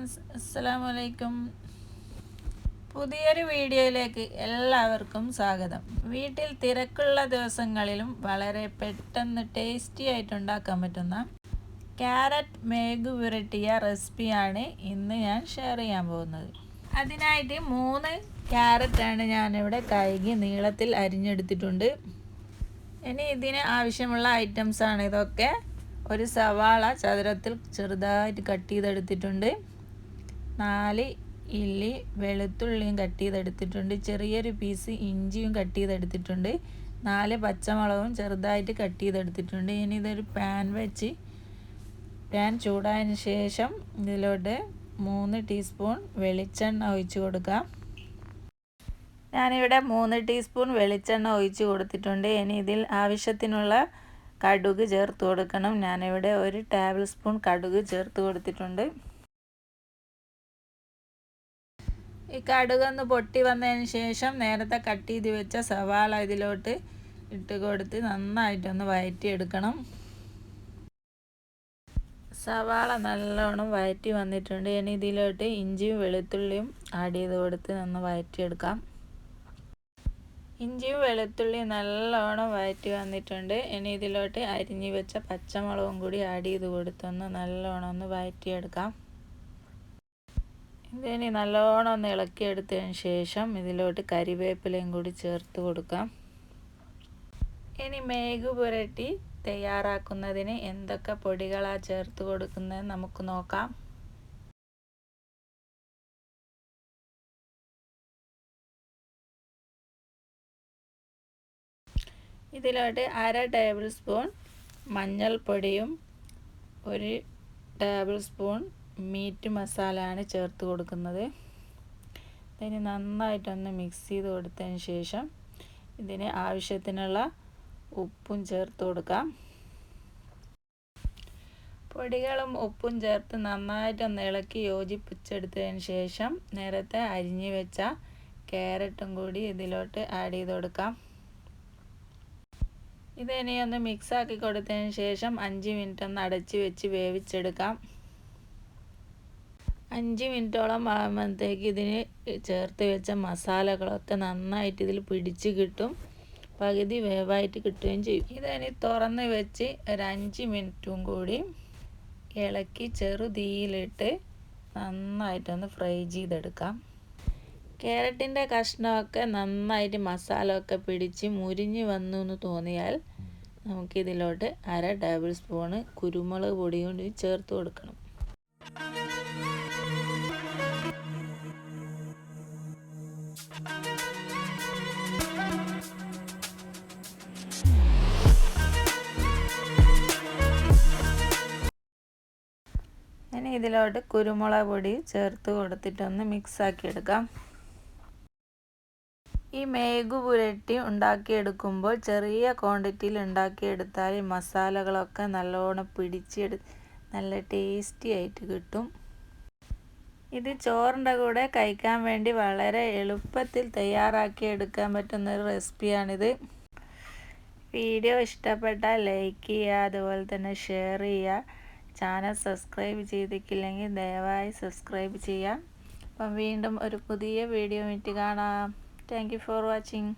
Friends അസ്സലാമു അലൈക്കും പുതിയൊരു വീഡിയോയിലേക്ക് എല്ലാവർക്കും സ്വാഗതം. വീട്ടിൽ തിരക്കുള്ള ദിവസങ്ങളിലും വളരെ പെട്ടെന്ന് ടേസ്റ്റി ആയിട്ട് ഉണ്ടാക്കാൻ പറ്റുന്ന ക്യാരറ്റ് മേഗ് പുരട്ടിയ റെസിപ്പിയാണ് ഇന്ന് ഞാൻ ഷെയർ ചെയ്യാൻ പോകുന്നത്. അതിനായിട്ട് മൂന്ന് ക്യാരറ്റാണ് ഞാനിവിടെ കഴുകി നീളത്തിൽ അരിഞ്ഞെടുത്തിട്ടുണ്ട്. ഇനി ഇതിന് ആവശ്യമുള്ള ഐറ്റംസാണ് ഇതൊക്കെ. ഒരു സവാള ചതുരത്തിൽ ചെറുതായിട്ട് കട്ട് ചെയ്തെടുത്തിട്ടുണ്ട്. നാല് ഇല്ലി വെളുത്തുള്ളിയും കട്ട് ചെയ്തെടുത്തിട്ടുണ്ട്. ചെറിയൊരു പീസ് ഇഞ്ചിയും കട്ട് ചെയ്തെടുത്തിട്ടുണ്ട്. നാല് പച്ചമുളകും ചെറുതായിട്ട് കട്ട് ചെയ്തെടുത്തിട്ടുണ്ട്. ഇനി ഇതൊരു പാൻ വെച്ച് പാൻ ചൂടായതിന് ശേഷം ഇതിലോട്ട് മൂന്ന് ടീസ്പൂൺ വെളിച്ചെണ്ണ ഒഴിച്ചു കൊടുക്കാം. ഞാനിവിടെ മൂന്ന് ടീസ്പൂൺ വെളിച്ചെണ്ണ ഒഴിച്ച് കൊടുത്തിട്ടുണ്ട്. ഇനി ഇതിൽ ആവശ്യത്തിനുള്ള കടുക് ചേർത്ത് കൊടുക്കണം. ഞാനിവിടെ ഒരു ടേബിൾ സ്പൂൺ കടുക് ചേർത്ത് കൊടുത്തിട്ടുണ്ട്. ഈ കടുകൊന്ന് പൊട്ടി വന്നതിന് ശേഷം നേരത്തെ കട്ട് ചെയ്ത് വെച്ച സവാള ഇതിലോട്ട് ഇട്ട് കൊടുത്ത് നന്നായിട്ടൊന്ന് വഴറ്റിയെടുക്കണം സവാള നല്ലോണം വയറ്റി വന്നിട്ടുണ്ട്. ഇനി ഇതിലോട്ട് ഇഞ്ചിയും വെളുത്തുള്ളിയും ആഡ് ചെയ്ത് കൊടുത്ത് നന്ന് വഴറ്റിയെടുക്കാം ഇഞ്ചിയും വെളുത്തുള്ളിയും നല്ലോണം വയറ്റി വന്നിട്ടുണ്ട്. ഇനി ഇതിലോട്ട് അരിഞ്ഞ് വെച്ച പച്ചമുളകും കൂടി ആഡ് ചെയ്ത് കൊടുത്തൊന്ന് നല്ലോണം ഒന്ന് വഴറ്റിയെടുക്കാം ഇതിനി നല്ലോണം ഒന്ന് ഇളക്കിയെടുത്തതിന് ശേഷം ഇതിലോട്ട് കരിവേപ്പിലയും കൂടി ചേർത്ത് കൊടുക്കാം. ഇനി മേഘ് പുരട്ടി തയ്യാറാക്കുന്നതിന് എന്തൊക്കെ പൊടികളാണ് ചേർത്ത് കൊടുക്കുന്നത് നമുക്ക് നോക്കാം. ഇതിലോട്ട് അര ടേബിൾ സ്പൂൺ മഞ്ഞൾപ്പൊടിയും ഒരു ടേബിൾ സ്പൂൺ മീറ്റ് മസാലയാണ് ചേർത്ത് കൊടുക്കുന്നത്. ഇതിന് നന്നായിട്ടൊന്ന് മിക്സ് ചെയ്ത് കൊടുത്തതിന് ശേഷം ഇതിന് ആവശ്യത്തിനുള്ള ഉപ്പും ചേർത്ത് കൊടുക്കാം. പൊടികളും ഉപ്പും ചേർത്ത് നന്നായിട്ടൊന്ന് ഇളക്കി യോജിപ്പിച്ചെടുത്തതിന് ശേഷം നേരത്തെ അരിഞ്ഞു വെച്ച ക്യാരറ്റും കൂടി ഇതിലോട്ട് ആഡ് ചെയ്ത് കൊടുക്കാം. ഇത് ഇനി ഒന്ന് മിക്സാക്കി കൊടുത്തതിന് ശേഷം അഞ്ച് മിനിറ്റ് ഒന്ന് അടച്ച് വെച്ച് വേവിച്ചെടുക്കാം. അഞ്ച് മിനിറ്റോളം ആകുമ്പോഴത്തേക്ക് ഇതിന് ചേർത്ത് വെച്ച മസാലകളൊക്കെ നന്നായിട്ട് ഇതിൽ പിടിച്ച് കിട്ടും. പകുതി വേവായിട്ട് കിട്ടുകയും ചെയ്യും. ഇതിനി തുറന്ന് വെച്ച് ഒരു അഞ്ച് മിനിറ്റും കൂടി ഇളക്കി ചെറുതീയിലിട്ട് നന്നായിട്ടൊന്ന് ഫ്രൈ ചെയ്തെടുക്കാം. ക്യാരറ്റിന്റെ കഷ്ണമൊക്കെ നന്നായിട്ട് മസാല ഒക്കെ പിടിച്ച് മുരിഞ്ഞ് വന്നു എന്ന് തോന്നിയാൽ നമുക്കിതിലോട്ട് അര ടേബിൾ സ്പൂണ് കുരുമുളക് പൊടി ചേർത്ത് കൊടുക്കണം. ഇനി ഇതിലോട്ട് കുരുമുളക് പൊടി ചേർത്ത് കൊടുത്തിട്ടൊന്ന് മിക്സാക്കി എടുക്കാം. ഈ മേഗു പുരട്ടി ഉണ്ടാക്കിയെടുക്കുമ്പോൾ ചെറിയ ക്വാണ്ടിറ്റിയിൽ ഉണ്ടാക്കിയെടുത്താൽ ഈ മസാലകളൊക്കെ നല്ലോണം പിടിച്ചെടു നല്ല ടേസ്റ്റി ആയിട്ട് കിട്ടും. ഇത് ചോറിന്റെ കൂടെ കഴിക്കാൻ വേണ്ടി വളരെ എളുപ്പത്തിൽ തയ്യാറാക്കി എടുക്കാൻ പറ്റുന്ന ഒരു റെസിപ്പിയാണിത് വീഡിയോ ഇഷ്ടപ്പെട്ടാൽ ലൈക്ക് ചെയ്യുക അതുപോലെ തന്നെ ഷെയർ ചെയ്യുക. ചാനൽ സബ്സ്ക്രൈബ് ചെയ്തിട്ടില്ലെങ്കിൽ ദയവായി സബ്സ്ക്രൈബ് ചെയ്യുക അപ്പം വീണ്ടും ഒരു പുതിയ വീഡിയോ വിട്ട് കാണാം താങ്ക് ഫോർ വാച്ചിങ്.